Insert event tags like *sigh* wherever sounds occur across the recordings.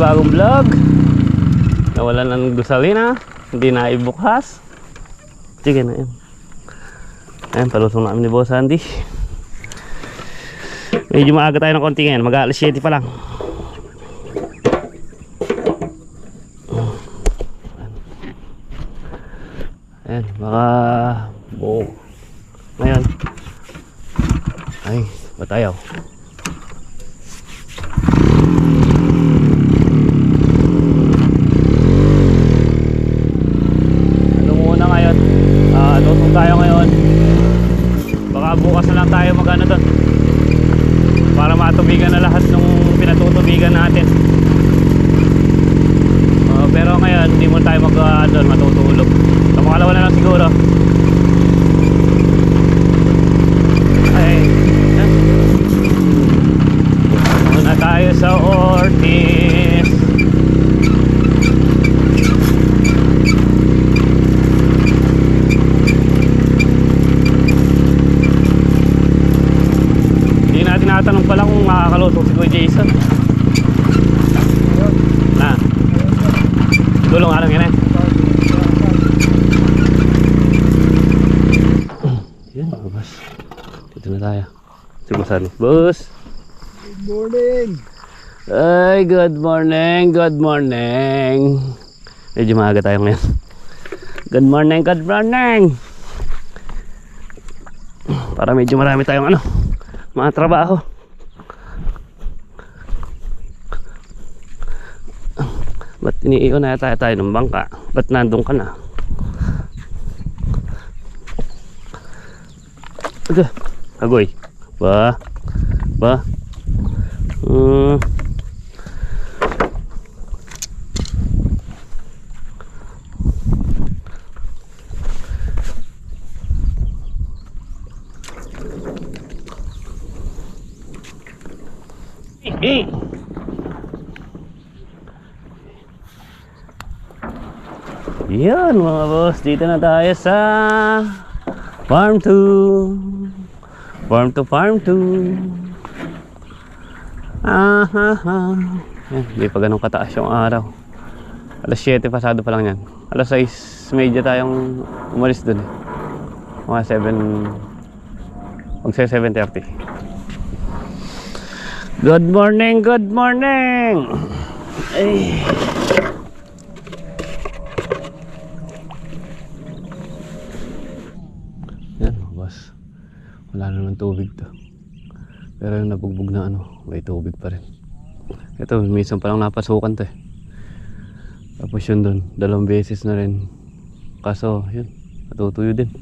panibagong vlog. Nawalan ng gasolina, hindi na ibukas. Sige na yun. Ayan, palusong namin ni Boss Andy. Medyo maaga tayo ng konti ngayon, mag-aalas 7 pa lang. Ayan, baka buo. Ngayon. Ay, batayaw. Ano muna ngayon? Ah, lusong tayo ngayon. Baka bukas na lang tayo magano doon. Para matubigan na lahat ng pinatutubigan natin. Ah, pero ngayon, hindi mo tayo mag uh, doon matutulog. Sa makalawa na lang siguro. Ay, eh. Muna tayo sa Ortiz. Hindi natin natanong pala kung makakalusok si Kuya Jason. Na. Gulong alam yan eh. Yan mga boss. Dito na tayo. Si Boss! Good morning. Ay, good morning, good morning. Medyo maaga tayo ngayon. Good morning, good morning. Para medyo marami tayong ano, mga trabaho. Ba't iniiwan na tayo tayo ng bangka? Ba't nandun ka na? Agoy. Ba? Ba? Hmm. Eh. Yan mga boss, dito na tayo sa Farm 2 Farm to Farm 2 Ah, ha, ha. Yan, hindi pa ganun kataas yung araw. Alas 7 pasado pa lang yan. Alas 6 medya tayong umalis dun eh. Mga 7 Magsa 7.30 Good morning, good morning! Ay. Yan mga boss. Wala naman tubig to. Pero yung nabugbog na ano, may tubig pa rin. Ito, minsan pa lang napasukan to eh. Tapos yun doon, dalawang beses na rin. Kaso, yun, natutuyo din.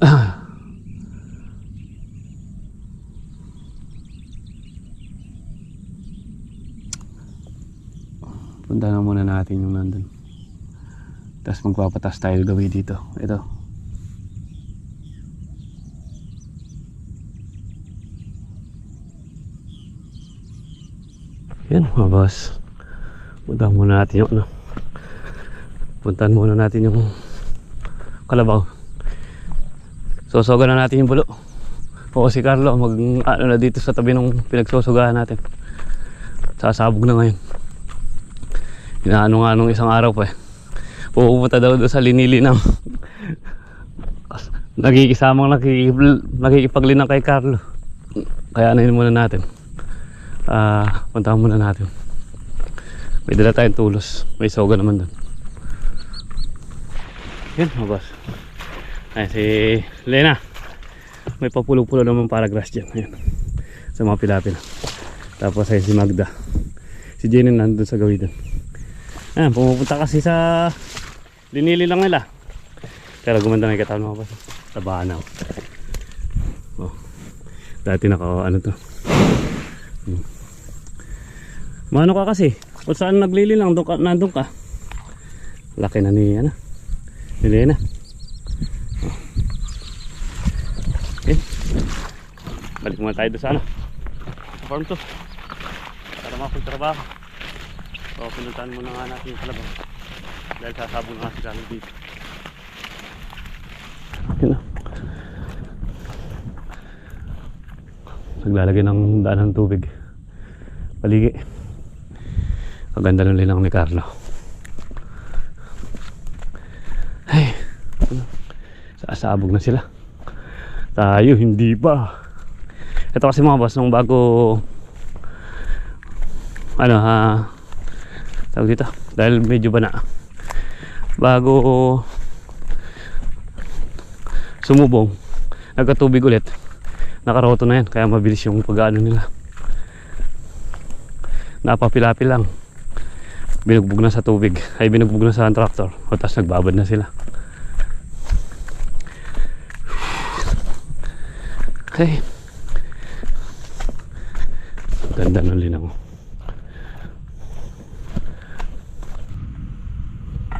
*coughs* Punta na muna natin yung nandun. Tapos magpapatas tayo gawin dito. Ito. Yan mga boss. Punta muna natin yung ano. Puntahan muna natin yung kalabaw. Sosoga na natin yung bulo. O si Carlo mag ano na dito sa tabi ng pinagsosogahan natin. Sasabog na ngayon. Inaano nga nung isang araw pa eh. Pupunta daw doon sa linili ng *laughs* nagikisamang nakikipag, nakikipaglinang kay Carlo. Kaya anayin muna natin. Ah, puntahan muna natin. May dala tayong tulos. May soga naman doon. Yun, mga boss. Ay, si Lena. May papulo-pulo naman para grass dyan. Ayan. Sa mga pilapil. Tapos ay si Magda. Si Jenny nandun sa gawin doon. Ayan, pumupunta kasi sa linili lang nila. Pero gumanda na yung katawan mga boss. Sa banaw. Oh. Dati naka ano to. Hmm. Mano ka kasi? Kung saan naglili lang, doon ka, nandun ka. Laki na ni, ano, ni Lena. Oh. Okay. Balik muna tayo doon sa ano. Farm to. Para makapagtrabaho. So, pinuntahan muna nga natin yung kalabaw. Dahil sasabong nga si Carlo dito. Yun na. Naglalagay ng daan ng tubig. paligi. Kaganda ng linang ni Carlo. Ay, ano? Saasabog na sila. Tayo, hindi pa. Ito kasi mga boss, nung bago ano ha tawag dito dahil medyo ba na bago sumubong nagkatubig ulit nakaroto na yan kaya mabilis yung pag-ano nila napapilapil lang binugbog na sa tubig ay binugbog na sa tractor o tapos nagbabad na sila okay ganda ng linang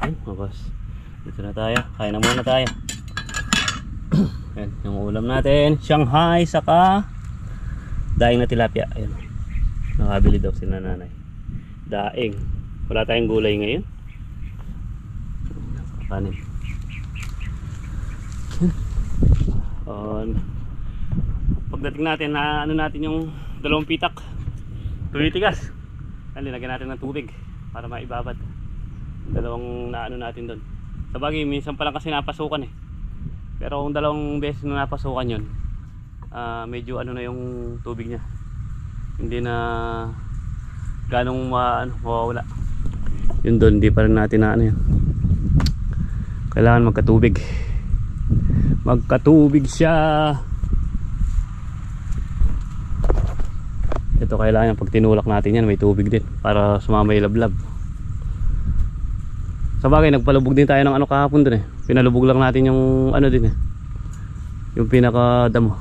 Ayun, mga boss. Dito na tayo. Kain na muna tayo. Ayan, yung ulam natin. Shanghai, saka daing na tilapia. Ayan. Nakabili daw sila nanay. Daing. Wala tayong gulay ngayon. Kanin. On. Pagdating natin na ano natin yung dalawang pitak. Tumitigas. Linagyan natin ng tubig para maibabad dalawang naano natin doon sa bagay minsan pa lang kasi napasukan eh pero kung dalawang beses na napasukan yun ah, medyo ano na yung tubig niya hindi na ganong ma, ano, mawawala yun doon hindi pa rin natin na ano yun kailangan magkatubig magkatubig siya ito kailangan pag tinulak natin yan may tubig din para sumama yung lablab sa bagay, nagpalubog din tayo ng ano kahapon dun eh. Pinalubog lang natin yung ano din eh. Yung pinaka damo.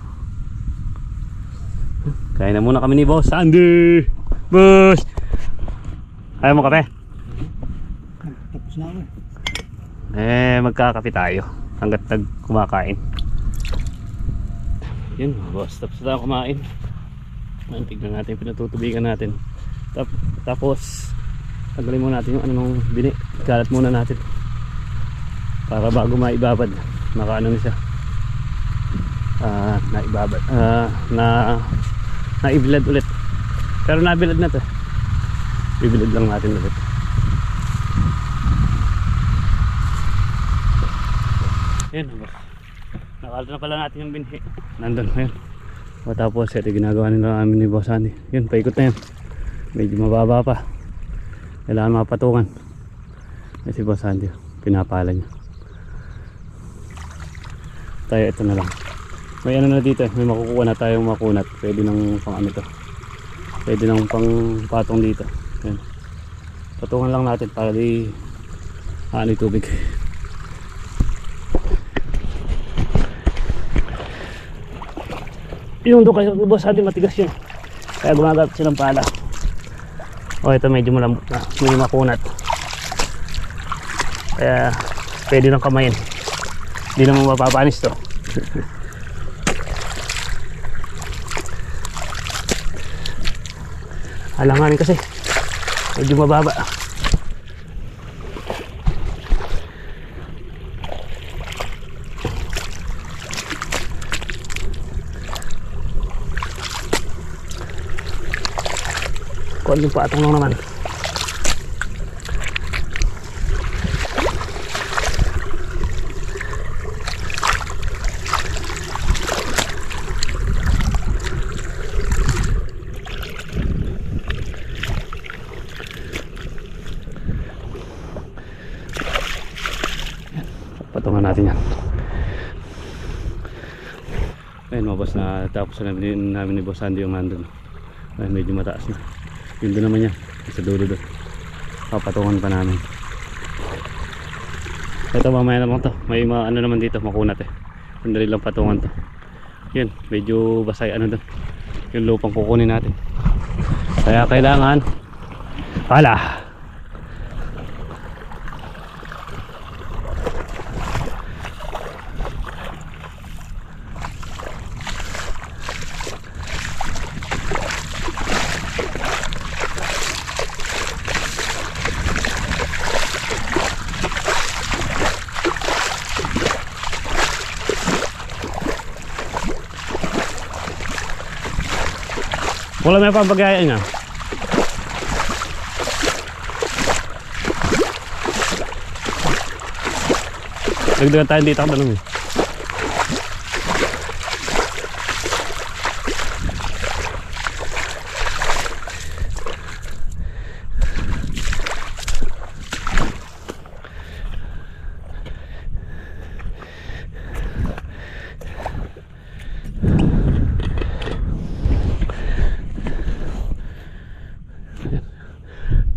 Kaya na muna kami ni Boss Andy. Boss! Ayaw mo kape? Tapos na ako. Eh, magkakape tayo. Hanggat nag kumakain. Yun, boss. Tapos na kumain. Ayan, Tignan natin, pinatutubigan natin. Tap, tapos, tanggalin muna natin yung ano nung bini. Kalat muna natin. Para bago maibabad. Naka ano na siya. Ah, naibabad. Ah, na naibilad ulit. Pero nabilad na to. Bibilad lang natin ulit. Ayan, boss. Nakalto na pala natin yung binhi. Nandun, ayan. O tapos, ito ginagawa nila namin ni Boss Andy. Yun, paikot na yan. Medyo mababa pa. Kailangan mapatungan. Ay si Boss Andy, pinapala niya. Tayo, ito na lang. May ano na dito eh, may makukuha na tayong makunat. Pwede nang pang ano to. Pwede nang pang patong dito. Ayan. Patungan lang natin para di ano tubig. Yung doon kayo, boss natin matigas yun. Kaya gumagamit silang pala. O ito medyo malambot na, medyo makunat. Kaya pwede nang kamayin. Hindi naman mapapanis to. *laughs* Alanganin kasi. Medyo mababa. Kuwan yung patong lang naman. Patungan natin yan. Ayun mga boss na tapos na namin, ni Boss Andy yung nandun. Ay, medyo mataas na. Yun doon naman yan. Sa dulo doon. Papatungan pa namin. Ito mamaya naman to. May ma ano naman dito makunat eh. Sandali lang patungan to. Yun, medyo basay ano doon. Yung lupang kukunin natin. Kaya kailangan pala. Wala may pambagaya niya. Dagdagan tayo dito ang tanong eh.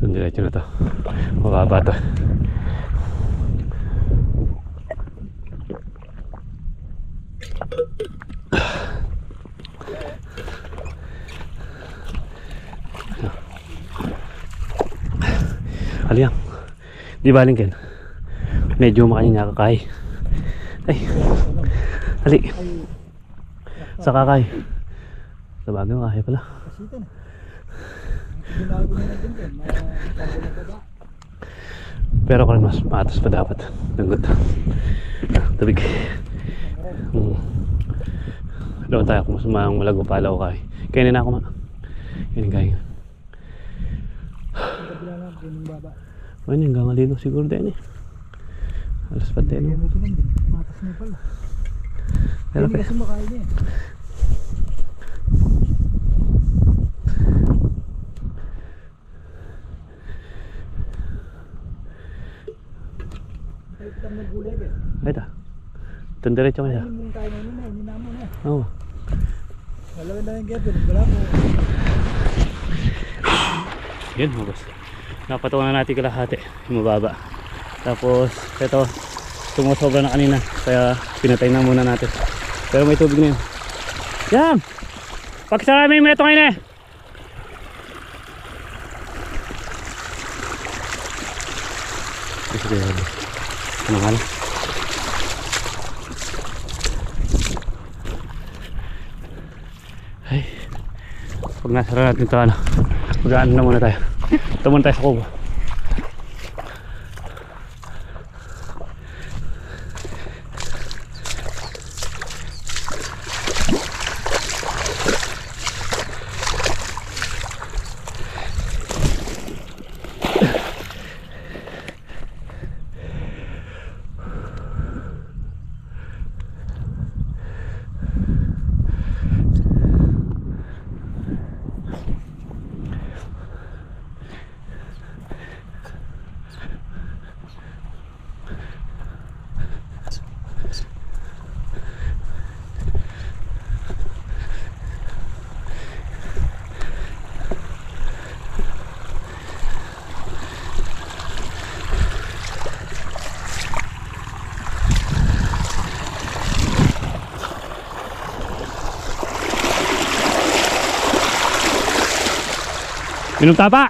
Itong diretso na to. Mababa to. Aliyang. Di baling ken. Medyo makanya kakay. Ay. Ali. Sa kakay. Sa bagay kakay pala. Pero kung mas maatas pa dapat. Nagot. Tubig. Hmm. Doon tayo kung mas malago pala o kay. Kainin na ako ma. Kainin kain. Ang kabila lang din yung baba. Ayun, hanggang malino siguro din eh. Alas pa din. Kaya no? mo ito lang din. Matas na pala. Pero Hindi pe. kasi makain eh. Kahit kitang nagulay eh. Ay ta. Itong diretso kaya. Ayun mong tayo na nila, hindi na mo na. Oo. Wala na yung Kevin, wala mo. Yun mga boss. Napatungan na natin kalahati. Yung mababa. Tapos ito. Sumusobra na kanina. Kaya pinatay na muna natin. Pero may tubig na yun. Yan! Pagsarami yung meto ngayon eh! Ano nga lang? Ay. Pag nasara natin ito ano. Mag-ano na muna tayo. Ito muna tayo Minum tapa!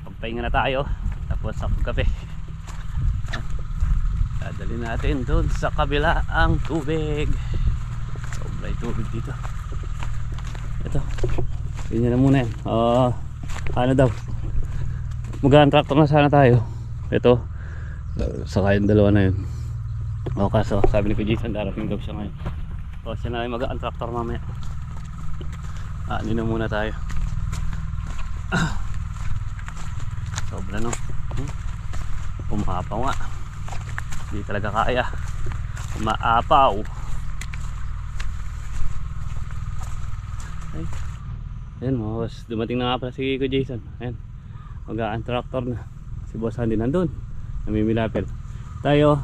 Pagpahinga na tayo. Tapos sa kape. Dadali natin doon sa kabila ang tubig. Sobra yung tubig dito. Ito. Yun na muna yan. Ah, ano daw? Magaan tractor na sana tayo. Ito. Saka yung dalawa na yun. O kaso, sabi ni Kuya Jason, darating daw siya ngayon. O siya na magaan tractor mamaya. Ah, na muna tayo. *clears throat* Sobra no. Umaapaw nga. Hindi talaga kaya. Umaapaw. Ay. Ayan. Dumating na nga pala si Kuya Jason. Ayan. Magaan tractor na. Si Boss Andy nandun. Namimilapil. Tayo.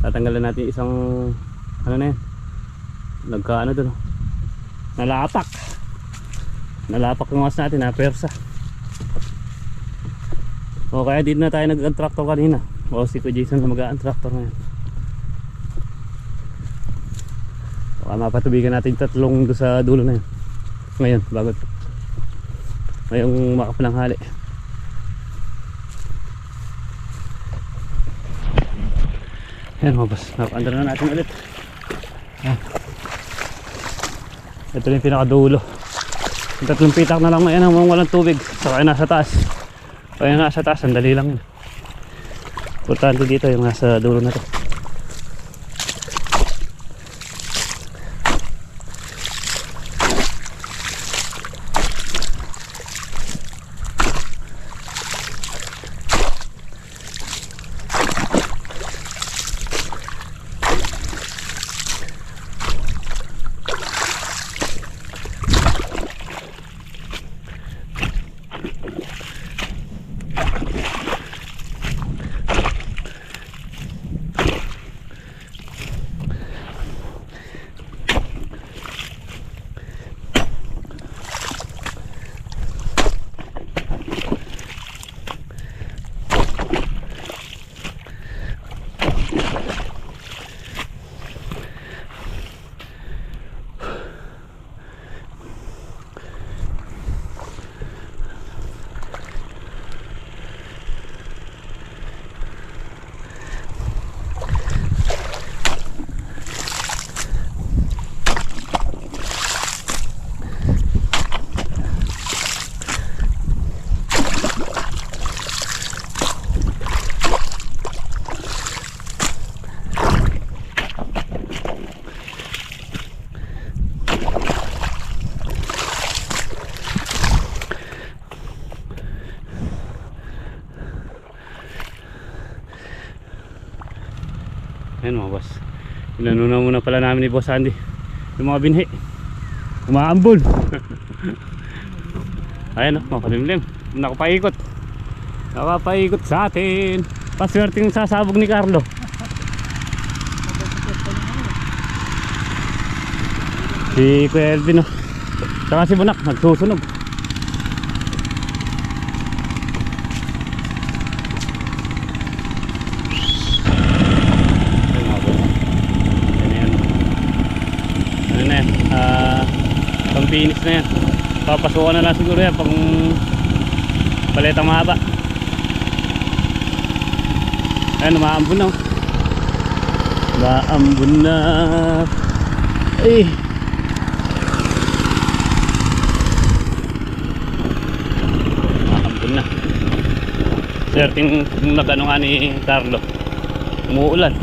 Tatanggalan natin isang ano na yan. Nagka ano dun. oh. Nalapak. Nalapak yung mas natin ha. Persa o kaya dito na tayo nag-untractor kanina. O si Kuya Jason na mag-untractor ngayon. Baka mapatubigan natin tatlong do sa dulo na yun. Ngayon bago. Ngayong makapananghali. Yan mabas napandar na natin ulit. Yan. ito yung pinakadulo. Yung tatlong pitak na lang ngayon hanggang walang tubig. Saka nasa taas. Kaya nasa taas, sandali lang yun. Importante dito yung nasa dulo na to. Ayan mga boss. Inanuna muna pala namin ni Boss Andy. Yung mga binhi. Umaambon. *laughs* Ayan o, mga kalimlim. Nakapaikot. Nakapaikot sa atin. Paswerte yung sasabog ni Carlo. Si Kuya Elvin o. Saka si Bunak, nagsusunog. Ayun mga boss. Yan yan. Ano na yan? Ah, pang finish na yan. Papasukan na lang siguro yan pang paletang mahaba. Ayun, umaambun na. oh. Umaambun na. Ay! Umaambun na. Certain kung nagano nga ni Carlo. Umuulan.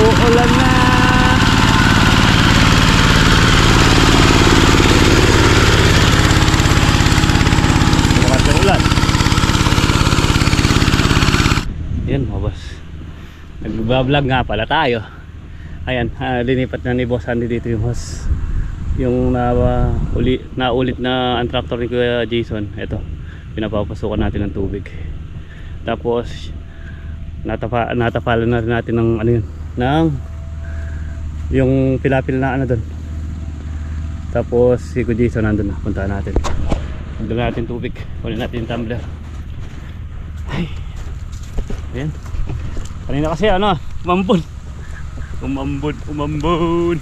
Uulan na. Bukas ng ulan. Yan mga boss. Nagbablog nga pala tayo. Ayan, ah, linipat na ni Boss Andy dito yung hose. Yung na, uli, naulit na ang tractor ni Kuya Jason. Ito, pinapapasukan natin ng tubig. Tapos, natapa, natapalan na rin natin ng ano yun, ng yung pilapil na ano doon. Tapos si Kuya Jason nandun na, puntahan natin. Nandun natin tubig, kunin natin yung tumbler. Ay. Ayan. Kanina kasi ano, umambon. Umambon, umambon.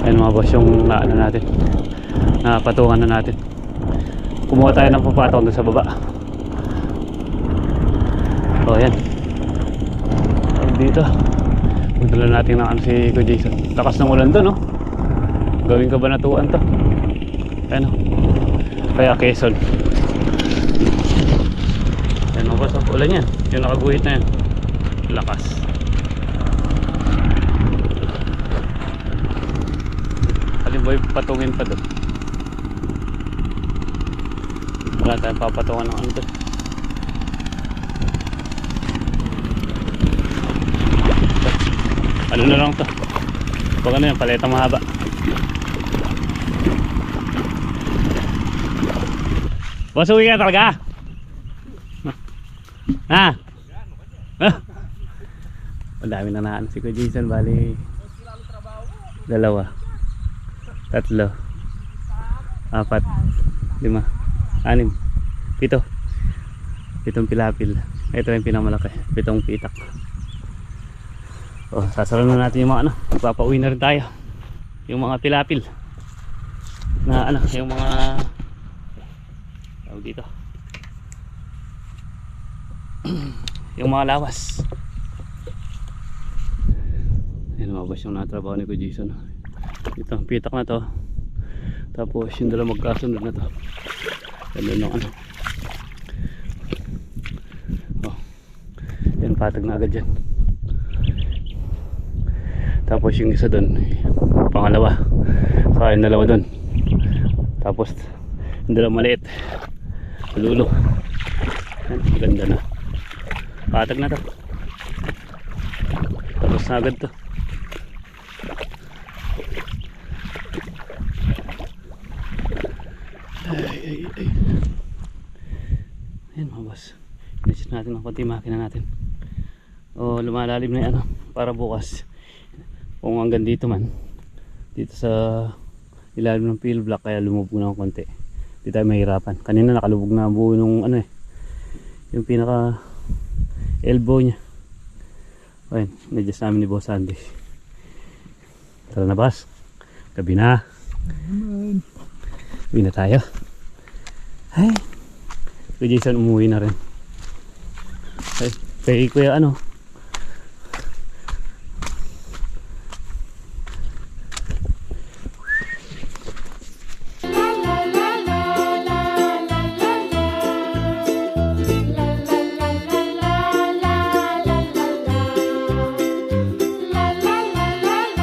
Ayan mga boss yung na, ano natin. Napatungan na natin. Kumuha tayo ng papatong doon sa baba. So ayan. Dito. Magdala natin ng ano si Kuya Jason. Lakas ng ulan doon, no? Gawin ka ba natuan to? Ayan, no? Kaya Quezon. Ayan, mga boss, oh, ulan yan. Yung nakaguhit na yan. Lakas. Yung patungin pa doon? Wala tayong papatungan ng ano doon. Ano na lang to? Pag ano yan, paleta mahaba. Boss, uwi ka talaga? Ha? Ang dami na naan si Kuya Jason, bali. Dalawa. Tatlo. Apat. Lima. Anim. Pito. Pitong pilapil. Ito yung pinakamalaki pitong pitak. Oh, sasara na natin yung mga ano. Magpapauwi na rin tayo. Yung mga pilapil. Na ano yung mga tawag dito *clears throat* yung mga lawas Yan mabas yung natrabaho ni Kuya Jason. Ito, ang pitak na to. Tapos yung dala magkasunod na to. Yan lang ano. Oh. Yan patag na agad yan. Tapos yung isa doon, pangalawa. Saka yung dalawa doon. Tapos yung dalawa maliit. Lulo. Yan, ganda na. Patag na to. Tapos na agad to. Ay, ay, ay. Ayan mga boss. Inisip natin ng konti makina natin. O lumalalim na yan ano, para bukas. Kung hanggang dito man. Dito sa ilalim ng peel block kaya lumubog na ng konti. Hindi tayo mahirapan. Kanina nakalubog na ang buo nung ano eh. Yung pinaka elbow niya. Ayun, na-adjust namin ni Boss Andy. Tara na boss. Gabi na. Uwi na tayo. Ay. Kuya Jason umuwi na rin. Ay, kay kuya ano,